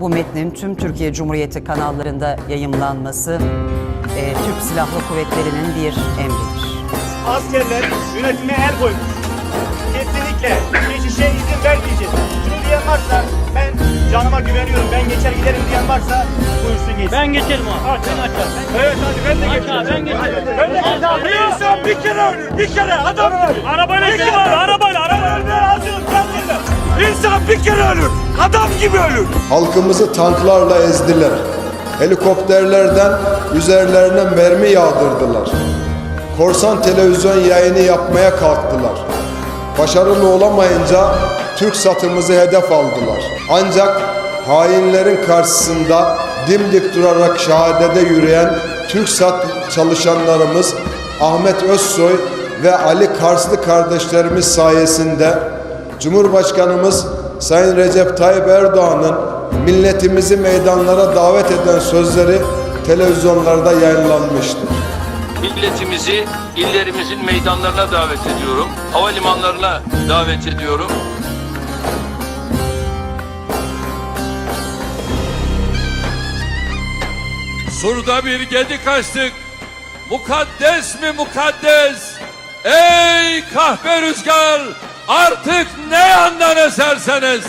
bu metnin tüm Türkiye Cumhuriyeti kanallarında yayımlanması e, Türk Silahlı Kuvvetleri'nin bir emridir. askerler yönetime el koymuş. Kesinlikle geçişe izin vermeyeceğiz. Şunu diyen varsa ben canıma güveniyorum ben geçer giderim diyen varsa buyursun geçsin. Ben geçerim abi. Ben açarım. Evet hadi ben de Aç geçerim. ben geçerim. Ben de geçerim. Bir insan bir kere ölür. Bir kere adam gibi. Arabayla kere. abi? İnsan bir kere ölür. Adam gibi ölür. Halkımızı tanklarla ezdiler. Helikopterlerden üzerlerine mermi yağdırdılar. Korsan televizyon yayını yapmaya kalktılar. Başarılı olamayınca Türk satımızı hedef aldılar. Ancak hainlerin karşısında dimdik durarak şehadete yürüyen Türk sat çalışanlarımız Ahmet Özsoy ve Ali Karslı kardeşlerimiz sayesinde Cumhurbaşkanımız Sayın Recep Tayyip Erdoğan'ın milletimizi meydanlara davet eden sözleri televizyonlarda yayınlanmıştır. Milletimizi illerimizin meydanlarına davet ediyorum. Havalimanlarına davet ediyorum. Surda bir gedi kaçtık. Mukaddes mi mukaddes? Ey kahpe rüzgar! Artık ne yandan eserseniz